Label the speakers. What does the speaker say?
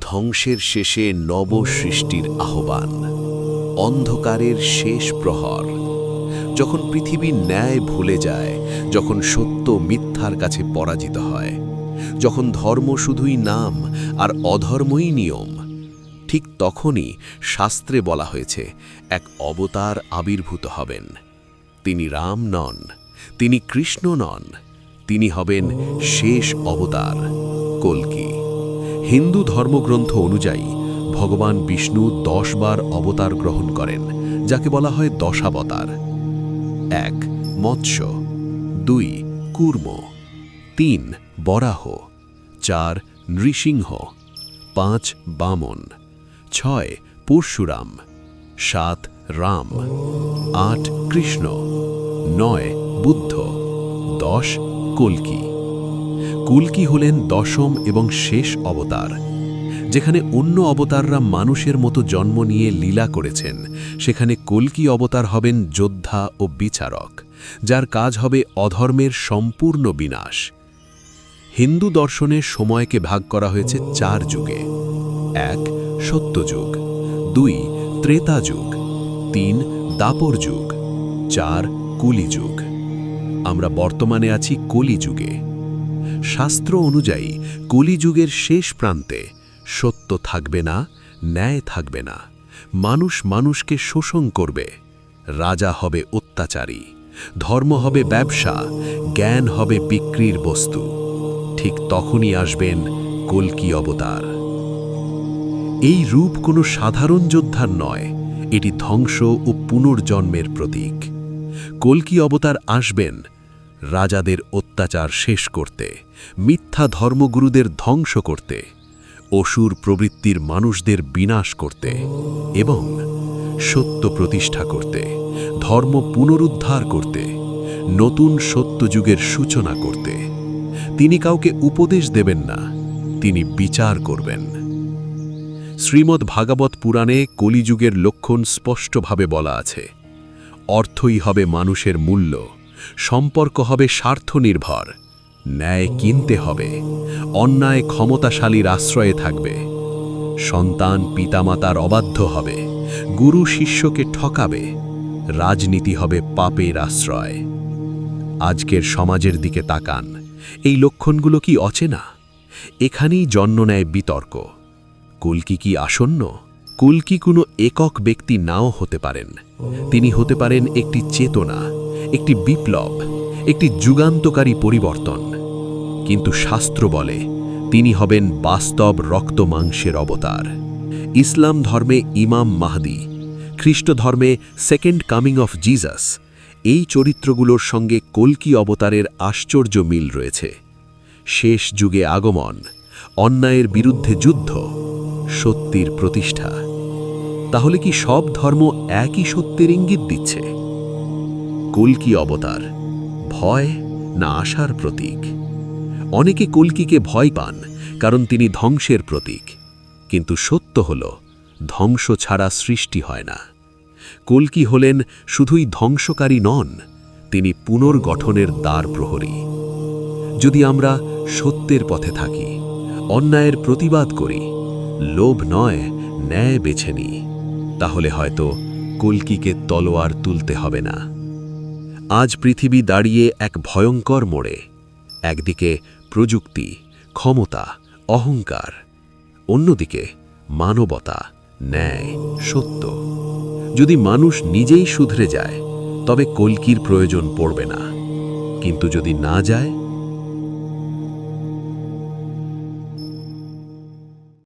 Speaker 1: ধ্বংসের শেষে নব সৃষ্টির আহ্বান, অন্ধকারের শেষ প্রহর। যখন পৃথিবীর ন্যায় ভুলে যায়, যখন সত্য মিথ্যার কাছে পরাজিত হয়, যখন ধর্ম শুধুই নাম আর অধর্মই নিয়ম, ঠিক তখনই শাস্ত্রে বলা হয়েছে, এক অবতার আবির্ভূত হবেন। তিনি রাম নন, তিনি কৃষ্ণ নন, তিনি হবেন শেষ অবতার, কল্কি। হিন্দু ধর্মগ্রন্থ অনুযায়ী, ভগবান বিষ্ণু দশ বার অবতার গ্রহণ করেন, যাকে বলা হয় দশাবতার। এক, মৎস্য। দুই, কুর্ম। তিন, বরাহ। চার, নৃসিংহ। পাঁচ, বামন। ছয়, পরশুরাম। সাত, রাম। আট, কৃষ্ণ। নয়, বুদ্ধ। দশ, কল্কি। কুলকি হলেন দশম এবং শেষ অবতার, যেখানে অন্য অবতাররা মানুষের মতো জন্ম নিয়ে লীলা করেছেন। সেখানে কল্কি অবতার হবেন যোদ্ধা ও বিচারক, যার কাজ হবে অধর্মের সম্পূর্ণ বিনাশ। হিন্দু দর্শনে সময়কে ভাগ করা হয়েছে চার যুগে। এক, সত্যযুগ। দুই ত্রেতা যুগ তিন দাপর যুগ চার, কুলিযুগ। আমরা বর্তমানে আছি কলিযুগে। শাস্ত্র অনুযায়ী, কলিযুগের শেষ প্রান্তে সত্য থাকবে না, ন্যায় থাকবে না। মানুষ মানুষকে শোষণ করবে। রাজা হবে অত্যাচারী, ধর্ম হবে ব্যবসা, জ্ঞান হবে বিক্রির বস্তু। ঠিক তখনই আসবেন কল্কি অবতার। এই রূপ কোনো সাধারণ যোদ্ধার নয়, এটি ধ্বংস ও পুনর্জন্মের প্রতীক। কল্কি অবতার আসবেন রাজাদের অত্যাচার শেষ করতে, মিথ্যা ধর্মগুরুদের ধ্বংস করতে, অসুর প্রবৃত্তির মানুষদের বিনাশ করতে এবং সত্য প্রতিষ্ঠা করতে, ধর্ম পুনরুদ্ধার করতে, নতুন সত্যযুগের সূচনা করতে। তিনি কাউকে উপদেশ দেবেন না, তিনি বিচার করবেন। শ্রীমদ্ ভাগবত পুরাণে কলিযুগের লক্ষণ স্পষ্টভাবে বলা আছে, অর্থই হবে মানুষের মূল্য সম্পর্ক হবে স্বার্থনির্ভর, ন্যায় কিনতে হবে, অন্যায় ক্ষমতাশালীর আশ্রয়ে থাকবে, সন্তান পিতামাতার অবাধ্য হবে, গুরু শিষ্যকে ঠকাবে, রাজনীতি হবে পাপের আশ্রয়। আজকের সমাজের দিকে তাকান, এই লক্ষণগুলো কি অচেনা? এখানেই জন্ম নেয় বিতর্ক। কুলকি কি আসন্ন? কুলকি কোনো একক ব্যক্তি নাও হতে পারেন? তিনি হতে পারেন একটি চেতনা একটি বিপ্লব, একটি যুগান্তকারী পরিবর্তন। কিন্তু শাস্ত্র বলে, তিনি হবেন বাস্তব রক্ত মাংসের অবতার। ইসলাম ধর্মে ইমাম মাহদি, খ্রিস্ট ধর্মে সেকেন্ড কামিং অফ জিজাস, এই চরিত্রগুলোর সঙ্গে কল্কি অবতারের আশ্চর্য মিল রয়েছে। শেষ যুগে আগমন, অন্যায়ের বিরুদ্ধে যুদ্ধ, সত্যির প্রতিষ্ঠা। তাহলে কি সব ধর্ম একই সত্যের ইঙ্গিত দিচ্ছে? কল্কি অবতার, ভয় না আশার প্রতীক। অনেকে কল্কিকে ভয় পান, কারণ তিনি ধ্বংসের প্রতীক। কিন্তু সত্য হল, ধ্বংস ছাড়া সৃষ্টি হয় না। কল্কি হলেন শুধুই ধ্বংসকারী নন, তিনি পুনর্গঠনের দ্বার প্রহরী। যদি আমরা সত্যের পথে থাকি, অন্যায়ের প্রতিবাদ করি, লোভ নয়, ন্যায় বেছে নিই, তাহলে হয়তো কল্কিকে তলোয়ার তুলতে হবে না। আজ পৃথিবী দাঁড়িয়ে এক ভয়ঙ্কর মোড়ে। একদিকে প্রযুক্তি, ক্ষমতা, অহংকার, অন্যদিকে মানবতা, ন্যায়, সত্য। যদি মানুষ নিজেই শুধরে যায়, তবে কলকির প্রয়োজন পড়বে না। কিন্তু যদি না যায়